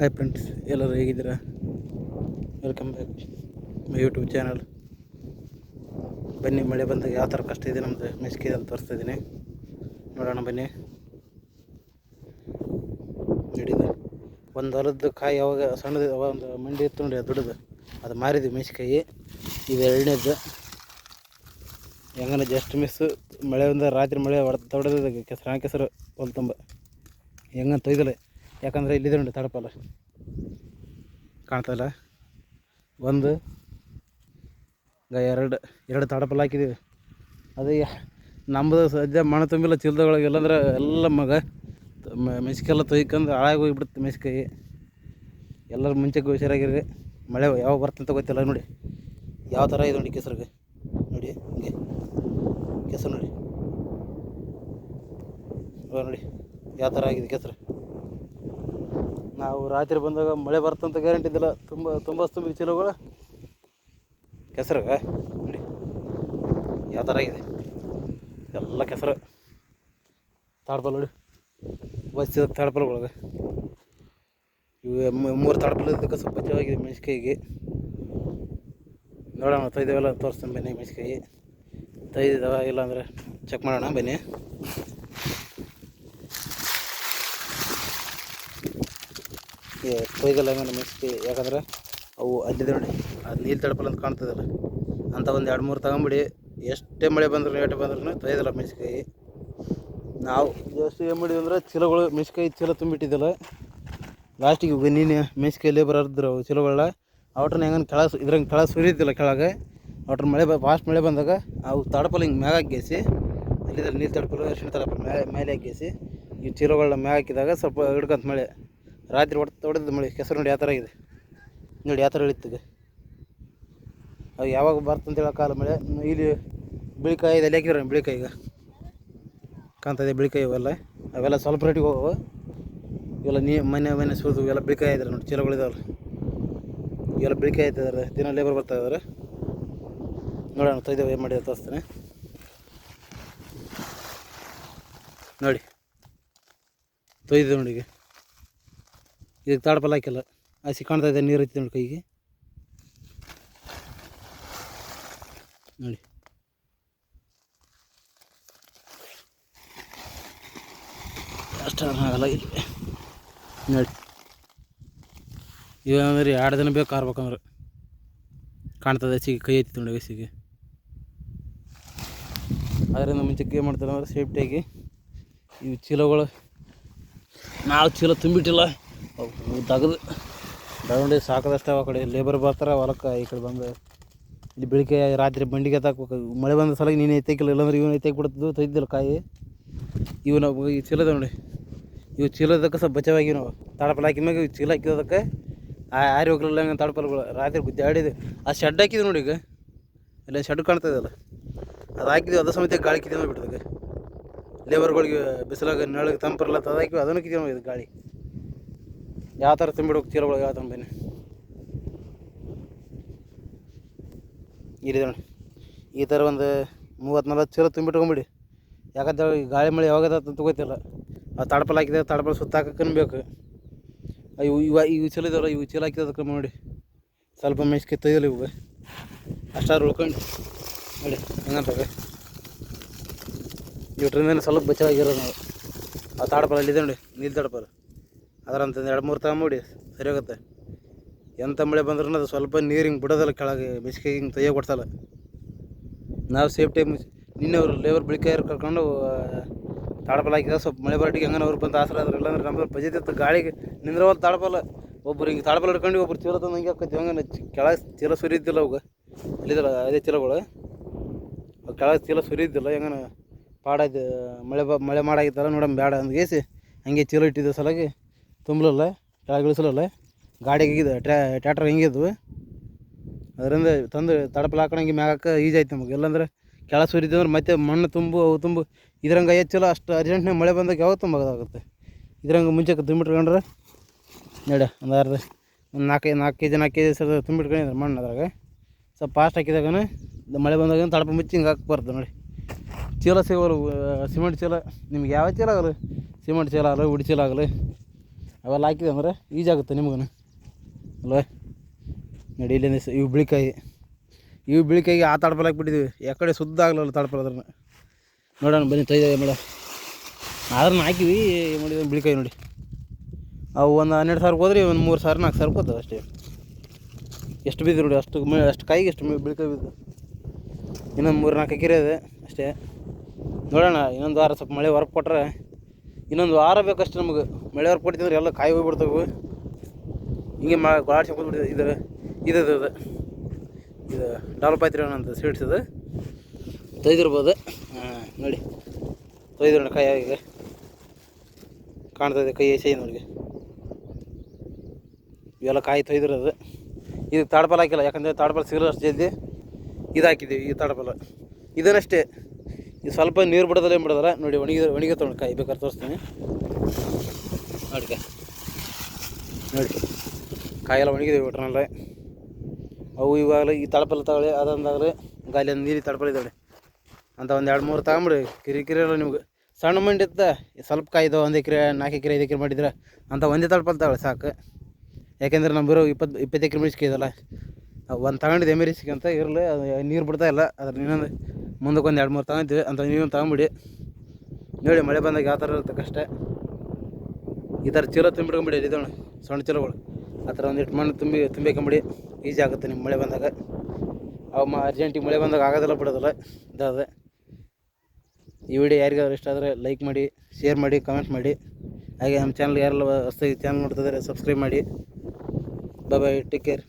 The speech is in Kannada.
ಹಾಯ್ ಫ್ರೆಂಡ್ಸ್ ಎಲ್ಲರೂ ಹೇಗಿದ್ದೀರಾ? Welcome back my YouTube channel ಬನ್ನಿ, ಮಳೆ ಬಂದಾಗ ಯಾವ ಥರ ಕಷ್ಟ ಇದೆ ನಮ್ಮದು ಮೆಸ್ಕಿದಲ್ಲಿ ತೋರಿಸ್ತಾ ಇದ್ದೀನಿ. ನೋಡೋಣ ಬನ್ನಿ. ನಡೀದ ಒಂದು ಹೊಲದ ಕಾಯಿ ಯಾವಾಗ ಸಣ್ಣದ ಒಂದು ಮಂಡಿ ಇತ್ತು ನೋಡಿ, ಅದು ಅದು ಮಾರಿದ್ವಿ ಮೆಣಸಿಕಾಯಿ ಇದು ಎರಡನೇದು. ಹೆಂಗನ ಜಸ್ಟ್ ಮಿಸ್ಸು ಮಳೆ ಬಂದ ರಾತ್ರಿ ಮಳೆ ಹೊಡೆದ ಹೊಡೆದ ಕೆಸರು ಕೆಸರು ಹೊಲ್ ತುಂಬ ಹೆಂಗಂತ ತೊಯ್ದಲ್ಲ ಯಾಕಂದರೆ ಇಲ್ಲಿದೆ ನೋಡಿ ತಡಪಲ್ಲ. ಕಾಣ್ತಾಯಿಲ್ಲ ಒಂದು ಎರಡು ಎರಡು ತಡಪಲ್ಲ ಹಾಕಿದ್ದೀವಿ ಅದು ನಮ್ಮದು ಸದ್ಯ ಮಣ್ಣು ತುಂಬಿಲ್ಲ ಚೀಲದೊಳಗೆ, ಇಲ್ಲಾಂದ್ರೆ ಎಲ್ಲ ಮಗ ಮೆಸ್ಕೆಲ್ಲ ತೊಯ್ಕೊಂಡು ಹಾಳಾಗಿ ಹೋಗಿಬಿಡುತ್ತೆ ಮೆಸ್ಕಾಯಿ ಎಲ್ಲರೂ ಮುಂಚೆ ಹುಷಾರಾಗಿರ್ರಿ. ಮಳೆ ಯಾವಾಗ ಬರ್ತಂತ ಗೊತ್ತಿಲ್ಲ, ನೋಡಿ. ಯಾವ ಥರ ಇದೆ ನೋಡಿ ಕೆಸರಿಗೆ. ನೋಡಿ, ಹಿಂಗೆ. ಕೆಸರು ನೋಡಿ. ನೋಡಿ, ಯಾವ ಥರ ಆಗಿದೆ ಕೆಸರು. ನಾವು ರಾತ್ರಿ ಬಂದಾಗ ಮಳೆ ಬರ್ತಂತ ಗ್ಯಾರಂಟಿ ಇದ್ದಿಲ್ಲ ತುಂಬ ತುಂಬ ತುಂಬಿ ಚೀಲಗಳು. ಕೆಸರಾಗ ನೋಡಿ. ಯಾವ ಥರ ಆಗಿದೆ ಎಲ್ಲ ಕೆಸರು. ತಾಡ್ಪಲ್ ನೋಡಿ. ಬಸ್ ತಾಡ್ಪಲ್ಗಳೊಳಗೆ ಇವು ಮೂರು ತಾಡ್ಪಲ್ ಇದಕ್ಕೆ ಸ್ವಲ್ಪ ಬಚಾವಾಗಿದೆ ಮೆಣಸಿಕಾಯಿಗೆ ನೋಡೋಣ, ತೈದೇವೆಲ್ಲ ತೋರಿಸ್ತೀನಿ ಬನ್ನಿ ಮೆಣಸಿಕಾಯಿ ತೊಯ್ದಿದ್ದಾವ ಇಲ್ಲಾಂದ್ರೆ ಚೆಕ್ ಮಾಡೋಣ ಬನ್ನಿ. ಏ, ಕೊಯ್ಗಲ್ ಹೆಂಗನ ಮೆಣಸಿಕಾಯಿ ಯಾಕಂದ್ರೆ ಅವು ಅಲ್ಲಿದೆ ನೋಡಿ. ಅದು ನೀರು ತಡಪಲ್ಲ ಅಂತ ಕಾಣ್ತದಲ್ಲ. ಅಂತ ಒಂದು ಎರಡು ಮೂರು ತಗೊಂಬಿಡಿ. ಎಷ್ಟೇ ಮಳೆ ಬಂದ್ರು ಏಟು ಬಂದ್ರೂ ತೊಯ್ದಲ್ಲ ಮೆಣಸಿಕಾಯಿ ನಾವು ಜಾಸ್ತಿ ಏನು ಮಾಡಿದ್ವಿ ಅಂದ್ರೆ ಚೀಲಗಳು ಮೆಣಸಿಕಾಯಿ ಚೀಲ ತುಂಬಿಟ್ಟಿದ್ದಲ್ಲ. ಲಾಸ್ಟಿಗೆ ಇವಾಗ ನೀನು. ಲೇಬರ್ ಹರಿದ್ರು ಅವು ಚೀಲಗಳನ್ನ ಅವ್ರನ್ನ ಹೆಂಗನ್ ಕೆಳ ಇದ್ರಂಗೆ ಕೆಳ ಸುರಿಯುತ್ತಿಲ್ಲ ಕೆಳಗೆ. ಅವ್ರ ಮಳೆ ಬ ಫಾಸ್ಟ್ ಮಳೆ ಬಂದಾಗ ಅವು ತಡಪಲ್ಲ ಹಿಂಗೆ ಮ್ಯಾಗ ಹಾಕೇಸಿ ಅಲ್ಲಿದ್ರೆ ನೀರು ತಡಪಲ್ಲ ಅರಿಶಿಣ ತಡಪಲ್ಲ ಮೇಲೆ ಮೇಲೆ ಹಾಕೇಸಿ ಈ ಚೀಲಗಳನ್ನ ಮ್ಯಾಗ ಹಾಕಿದಾಗ ಸ್ವಲ್ಪ ಹಿಡ್ಕಂತ ಮಳೆ ರಾತ್ರಿ ಹೊಡೆದು ಹೊಡೆದ ಮಳೆ, ಕೆಸರು ನೋಡಿ ಯಾವ ಥರ ಇದೆ ನೋಡಿ ಯಾವ ಥರ ಇಳಿತದೆ. ಅವು ಯಾವಾಗ ಬರ್ತಂತ ಕಾಲ ಮಳೆ. ಇಲ್ಲಿ ಬಿಳಿಕಾಯಿ ಇದೆಲ್ಲ ಹಾಕಿದ್ರೆ ಬಿಳಿಕಾಯಿ ಈಗ. ಕಾಣ್ತದೆ ಬಿಳಿಕಾಯಿ ಇವೆಲ್ಲ. ಅವೆಲ್ಲ ಸ್ವಲ್ಪ ರೇಟಿಗೆ ಹೋಗವು. ಇವೆಲ್ಲ ನೀ ಮನೆ ಮನೆ ಸುರಿದು ಇವೆಲ್ಲ ಬಿಳಿಕಾಯಿ ಇದ್ದಾರೆ ನೋಡಿ ಚೀಲಗಳಿದಾವಲ್ಲ ಇವೆಲ್ಲ ಬಿಳಿಕಾಯಿ ಆಯ್ತಿದ್ದಾರೆ ದಿನ ಲೇಬರ್ ಬರ್ತಾ ಇದ್ದಾರೆ ನೋಡೋಣ ತೊಯ್ದೇವೆ ಏನು ಮಾಡಿ ತೋರಿಸ್ತೀನಿ. ನೋಡಿ. ತೊಯ್ದು ನೋಡಿ ಇದಕ್ಕೆ ತಾಡಪಲ್ಲ ಹಾಕಿಲ್ಲ. ಹಸಿ ಕಾಣ್ತಾ ಇದೆ, ನೀರು ಐತಿ ನೋಡಿ ಕೈಗೆ. ನೋಡಿ. ಅಷ್ಟು ಆಗಲ್ಲ ಇಲ್ಲಿ. ನೋಡಿ. ಇವಂದ್ರೆ ಎರಡು ದಿನ ಬೇಕು ಕಾರ್ಬೇಕಂದ್ರೆ ಕಾಣ್ತದೆ ಹಸಿಗೆ ಕೈ ಐತಿ ನೋಡಿ ಹಸಿಗೆ. ಅದರಿಂದ ಮುಂಚೆಗೆ ಏನು ಮಾಡ್ತಾರೆ ಅಂದ್ರೆ ಸೇಫ್ಟಿಯಾಗಿ ಇವು ಚೀಲಗಳು. ನಾವು ಚೀಲ ತುಂಬಿಟ್ಟಿಲ್ಲ. ತೆಗೆದು ಬೆಳವಣಿಗೆ ಸಾಕದಷ್ಟು ಆ ಕಡೆ ಲೇಬರ್ ಬರ್ತಾರೆ, ಹೊಲಕ್ಕೆ ಈ ಕಡೆ ಬಂದು. ಇಲ್ಲಿ ಬೆಳಿಗ್ಗೆ ರಾತ್ರಿ ಬಂಡಿಗೆ ಎತ್ತಾಕ್ಬೇಕು ಮಳೆ ಬಂದ ಸಲ ನೀನು ಎತ್ತಕ್ಕಿಲ್ಲ ಇಲ್ಲಾಂದ್ರೆ ಇವನು ಐತೆ ಬಿಡ್ತಿದ್ದು ತೆಗ್ದಿಲ್ಲ ಕಾಯಿ. ಇವನ ಈ ಚೀಲದ ನೋಡಿ. ಇವು ಚೀಲದಕ್ಕೆ ಸ್ವಲ್ಪ ಬಚಾವಾಗಿ ನಾವು ತಾಡಪಲ್ ಹಾಕಿದ ಮ್ಯಾಗ ಇವು ಚೀಲ ಹಾಕಿದಕ್ಕೆ ಆರಿ ಹೋಗ್ಲಿಲ್ಲ ಹಂಗೆ ತಾಡಪಲ್ಗಳು ರಾತ್ರಿ ಗುದ್ದಾಡಿದೆ ಆ ಶೆಡ್ ಹಾಕಿದ್ವಿ ನೋಡಿ ಈಗ. ಇಲ್ಲ ಶೆಡ್ ಕಾಣ್ತದಲ್ಲ ಅದು ಹಾಕಿದ್ವಿ, ಅದ ಸಮೇತ ಗಾಳಿ ಕಿದೆ ಬಿಡ್ತದೆ ಲೇಬರ್ಗಳಿಗೆ ಬಿಸಿಲಾಗ ನೆಳಗೆ ತಂಪರಲ್ಲ ಅದು ಹಾಕಿವಿ ಅದನ್ನು ಕಿದೆ ಇದು ಗಾಳಿ. ಯಾವ ಥರ ತುಂಬಿಡ್ಬೇಕು ಚೀಲಗಳು ಯಾವ ಥರ ಬನ್ನಿ ನೋಡಿ. ಈ ಥರ ಒಂದು ಮೂವತ್ತು ನಲ್ವತ್ತು ಚೀಲ ತುಂಬಿಟ್ಕೊಂಬಿಡಿ ಯಾಕಂದ್ರೆ ಗಾಳಿ ಮಳೆ ಯಾವಾಗ ಅಂತ ಗೊತ್ತಿಲ್ಲ. ಆ ತಡಪಲ್ ಹಾಕಿದೆ ತಡಪಲ್ ಸುತ್ತ ಹಾಕಕ್ಕೂ ಬೇಕು ಇವು ಇವ ಇವು ಚೀಲ ಇದಾವಲ್ಲ, ಇವು ಚೀಲ ಹಾಕಿದಕ್ಕೆ ನೋಡಿ. ಸ್ವಲ್ಪ ಮೆಸ್ಕಿ ತೊಯ್ದಿಲ್ಲ ಇವು. ಅಷ್ಟಾರು ಉಳ್ಕೊಂಡು ನೋಡಿ ಹೆಂಗಂತವೆ ಇವ್ರಿಂದ ಸ್ವಲ್ಪ ಬಚಾವಾಗಿರೋ ನಾವು. ಆ ತಾಡಪಲ್ ಅಲ್ಲಿದೆ ನೋಡಿ ನೀರು ತಾಡಪಲ್. ಅದರ ಅಂತ ಎರಡು ಮೂರು ತಗೊಂಬಿಡಿ ಸರಿ ಹೋಗುತ್ತೆ. ಎಂಥ ಮಳೆ ಬಂದ್ರೂ ಅದು ಸ್ವಲ್ಪ ನೀರು ಹಿಂಗೆ ಬಿಡೋದಲ್ಲ ಕೆಳಗೆ ಬಿಸಿಗೆ ಹಿಂಗೆ ತೆಗಿಯೋ ಕೊಡ್ತಲ್ಲ. ನಾವು ಸೇಫ್ಟಿ ನಿನ್ನೆ ಅವರು ಲೇಬರ್ ಬೆಳಿಕಾಯರು ಕರ್ಕೊಂಡು ತಾಡಪಲ್ಲ ಹಾಕಿದ, ಸ್ವಲ್ಪ ಮಳೆ ಬರಟಿಗೆ ಹೆಂಗನ ಅವ್ರು ಬಂದು ಆಸರ ಅದ್ರ ಇಲ್ಲಾಂದ್ರೆ ನಮ್ದು ಇತ್ತು, ಗಾಳಿಗೆ ನಿಂದ್ರವಲ್ಲ ತಾಡಪಲ್ಲ ಒಬ್ರು ಹಿಂಗೆ ತಾಡಪಲ್ಲ ಹಿಡ್ಕೊಂಡು ಒಬ್ರು ಚೀಲ ತಂದು ಹಂಗೆ ಹಾಕೈತಿ ಹಂಗೆ ಕೆಳಗೆ ಚೀಲ ಸುರಿದ್ದಿಲ್ಲ ಅವಾಗ. ಅಲ್ಲಿದ್ದಲ್ಲ ಅದೇ ಚೀಲಗಳು. ಕೆಳಗೆ ಚೀಲ ಸುರಿದ್ದಿಲ್ಲ ಹೆಂಗನ ಪಾಡ ಮಳೆ ಬ, ಮಳೆ ಮಾಡಾಗಿತ್ತಲ್ಲ ನೋಡಮ್ ಬೇಡ ಅಂದ್ಗೇಸಿ ಹಂಗೆ ಚೀಲ ಇಟ್ಟಿದ್ದ ಸಲಾಗಿ ತುಂಬಲಿಲ್ಲ ಕೆಳಗೆ ಇಳಿಸಲಲ್ಲ ಗಾಡಿಗೆ ಇದೆ ಟ್ರ್ಯಾ ಟ್ರ್ಯಾಕ್ಟರ್ ಹಿಂಗಿದ್ವು ಅದರಿಂದ ತಂದು ತಡಪಲ್ ಹಾಕೊಂಡಂಗೆ ಮ್ಯಾಗ ಆಯ್ತು ನಮಗೆ. ಇಲ್ಲಾಂದ್ರೆ ಕೆಳ ಸುರಿದಂದ್ರೆ ಮತ್ತೆ ಮಣ್ಣು ತುಂಬು, ಅವು ತುಂಬು. ಇದ್ರಂಗೆ ಹೆಚ್ಚಿಲ್ಲ, ಅಷ್ಟು ಅರ್ಜೆಂಟ್ನಾಗ ಮಳೆ ಬಂದಾಗ ಯಾವಾಗ ತುಂಬಾಗುತ್ತೆ ಇದ್ರಂಗೆ ಮುಂಚೆಗೆ ತುಂಬಿಟ್ಕೊಂಡ್ರೆ ನಡ, ಒಂದು ಅರ್ಧ, ಒಂದು ನಾಲ್ಕೈದು ನಾಲ್ಕು ಕೆ ಜಿ ನಾಲ್ಕು ಕೆ ಜಿ ಸರ್ ತುಂಬಿಟ್ಕೊಂಡಿದ್ರೆ ಮಣ್ಣು ಅದ್ರಾಗ. ಸ್ವಲ್ಪ ಫಾಸ್ಟ್ ಹಾಕಿದಾಗ ಮಳೆ ಬಂದಾಗ ತಡಪ ಮುಚ್ಚಿ ಹಿಂಗೆ ಹಾಕಿ ಬರ್ತದೆ ನೋಡಿ. ಚೀಲ ಸಿಗೋರು ಸಿಮೆಂಟ್ ಚೀಲ? ನಿಮ್ಗೆ ಯಾವ ಚೀಲ ಆಗಲ್ಲ? ಸಿಮೆಂಟ್ ಚೀಲ ಆಗಲ್ಲ ಉಡಿ ಚೀಲ ಆಗಲಿ. ಅವೆಲ್ಲ ಹಾಕಿದೆ ಅಂದ್ರೆ ಈಜಾಗುತ್ತೆ ನಿಮಗೂ ಅಲ್ವಾ? ನೋಡಿ ಇಲ್ಲಿಂದ ಇವು ಬಿಳಿಕಾಯಿ. ಇವು ಬಿಳಿಕಾಯಿಗೆ ಆ ತಡ್ಪಲ್ ಹಾಕ್ಬಿಟ್ಟಿದ್ವಿ. ಯಾಕಡೆ ಸುದ್ದ ಆಗಲಿಲ್ಲ ತಡ್ಪಲ್ ಅದ್ರನ್ನ. ನೋಡೋಣ, ಬನ್ನಿ ತೈದ ಮೇಡ ಅದನ್ನ ಹಾಕಿವಿ ಮಾಡಿದ ಬಿಳಿಕಾಯಿ ನೋಡಿ. ಅವು ಒಂದು ಹನ್ನೆರಡು ಸಾವಿರಕ್ಕೆ ಹೋದ್ರೆ ಒಂದು ಮೂರು ಸಾವಿರ, ನಾಲ್ಕು ಸಾವಿರ ಹೋಗ್ತವೆ ಅಷ್ಟೇ. ಎಷ್ಟು ಬಿದ್ದು ನೋಡಿ, ಅಷ್ಟು ಅಷ್ಟು ಕಾಯಿಗೆ ಎಷ್ಟು ಬಿಳಿಕಾಯಿ ಬಿದ್ದು ಇನ್ನೊಂದು ಮೂರು ನಾಲ್ಕು ಎಕರೆ ಇದೆ ಅಷ್ಟೇ. ನೋಡೋಣ, ಇನ್ನೊಂದು ವಾರ ಸ್ವಲ್ಪ ಮಳೆ ಹೊರಗೆ ಕೊಟ್ಟರೆ ಇನ್ನೊಂದು ವಾರ ಬೇಕಷ್ಟೇ ನಮಗೆ. ಮಳೆ ಹೊರಗೆ ಕೊಡ್ತಿದ್ರೆ ಎಲ್ಲ ಕಾಯಿ ಹೋಗ್ಬಿಡ್ತವೆ. ಹಿಂಗೆ ಮಾ ಗಾಡ್ಸಿ ಕೂತ್ಬಿಟ್ಟಿದೆ ಇದು ಇದು. ಇದು ಇದು ಇದು ಆಯ್ತು ಅಂತ ಸ್ವೀಟ್ಸ್ ಇದು. ತೊಯ್ದಿರ್ಬೋದು. ಹಾಂ, ನೋಡಿ. ತೊಯ್ದಿರೋಣ ಕೈ ಈಗ ಕಾಣ್ತದೆ ಕೈ ಎಸೆ ನೋಡಿ ಇವೆಲ್ಲ ಕಾಯಿ ತೊಯ್ದಿರೋದು. ಇದು ತಾಡ್ಪಲ್ ಹಾಕಿಲ್ಲ. ಯಾಕಂದರೆ ತಾಡ್ಪಲ್ ಸಿಗಲ್ಲ ಅಷ್ಟು ಜಲ್ದಿ. ಇದು ಹಾಕಿದ್ದೀವಿ, ಈ ತಾಡ್ಪಲ. ಇದನ್ನಷ್ಟೇ. ಇದು ಸ್ವಲ್ಪ ನೀರು ಬಿಡೋದಲ್ಲ ಏನು ಬಿಡೋದಲ್ಲ? ನೋಡಿ ಒಣಗಿದ ಒಣಗಿ ತೊಗೊಂಡು ಕಾಯಿ. ಬೇಕಾದ್ರೆ ತೋರಿಸ್ತೀನಿ. ಕಾಯಿ ನೋಡಿ. ಕಾಯೆಲ್ಲ ಒಣಗಿದೆ ಒಟ್ರನಲ್ಲ ಅವು ಇವಾಗಲೇ ಈ ತಡಪಲ್ಲ ತಗೊಳ್ಳಿ ಅದೊಂದಾಗಲಿ ಗಾಲಿ ಅಂದ ನೀರಿ ತಳಪಲ್ ಇದ್ದಾವೆ ಅಂತ ಒಂದು ಎರಡು ಮೂರು ತಗೊಂಬಿಡಿ. ಕಿರಿ ಕಿರಿ ಅಲ್ಲ ನಿಮ್ಗೆ. ಸಣ್ಣ ಮಂಡಿ ಇತ್ತ. ಸ್ವಲ್ಪ ಕಾಯ್ದು ಒಂದು ಎಕರೆ, ನಾಲ್ಕು ಎಕರೆ, ಐದು ಎಕರೆ ಮಾಡಿದ್ರೆ ಅಂತ ಒಂದೇ ತಳಪಲ್ ತಗೊಳ್ಳಿ ಸಾಕು. ಯಾಕೆಂದ್ರೆ ನಮ್ಮ ಬರೋ ಇಪ್ಪತ್ತು ಇಪ್ಪತ್ತು ಎಕರೆ ಮೆಣಸಿಗೆ ಇದಲ್ಲ ಒಂದು ತಗೊಂಡಿದ್ದೆ ಮೆಣಸಿಗೆ ಅಂತ ಇರಲಿ, ಅದು ನೀರು ಬಿಡ್ತಾ ಇಲ್ಲ. ಅದ್ರ ಇನ್ನೊಂದು ಮುಂದಕ್ಕೆ ಒಂದು ಎರಡು ಮೂರು ತಗೊಂತೀವಿ ಅಂತ ನೀವು ತಗೊಂಬಿಡಿ. ನೋಡಿ, ಮಳೆ ಬಂದಾಗ ಯಾವ ಥರ ಇರುತ್ತೆ ಕಷ್ಟ. ಈ ಥರ ಚೀಲ ತುಂಬಿಡ್ಕೊಂಬಿಡಿ ಇದೋಣ ಸಣ್ಣ ಚೀಲಗಳು. ಆ ಥರ ಒಂದಿಟ್ಟು ಮಣ್ಣು ತುಂಬಿ, ತುಂಬಿಕೊಂಬಿಡಿ. ಈಜಿ ಆಗುತ್ತೆ ನಿಮ್ಮ ಮಳೆ ಬಂದಾಗ. ಅವು ಅರ್ಜೆಂಟಿಗೆ ಮಳೆ ಬಂದಾಗ ಆಗೋದಿಲ್ಲ ಬಿಡೋದಿಲ್ಲ. ಇದಾದ ಈ ವಿಡಿಯೋ ಯಾರಿಗಾದ್ರೂ ಇಷ್ಟ ಆದರೆ ಲೈಕ್ ಮಾಡಿ, ಶೇರ್ ಮಾಡಿ, ಕಮೆಂಟ್ ಮಾಡಿ. ಹಾಗೆ ನಮ್ಮ ಚಾನಲ್ ಯಾರೆಲ್ಲ ಹೊಸ್ದಾಗಿ ಚಾನಲ್ ನೋಡ್ತಿದ್ದಾರೆ ಸಬ್ಸ್ಕ್ರೈಬ್ ಮಾಡಿ. ಬಾಯ್ ಬಾಯ್ ಟೇಕ್ ಕೇರ್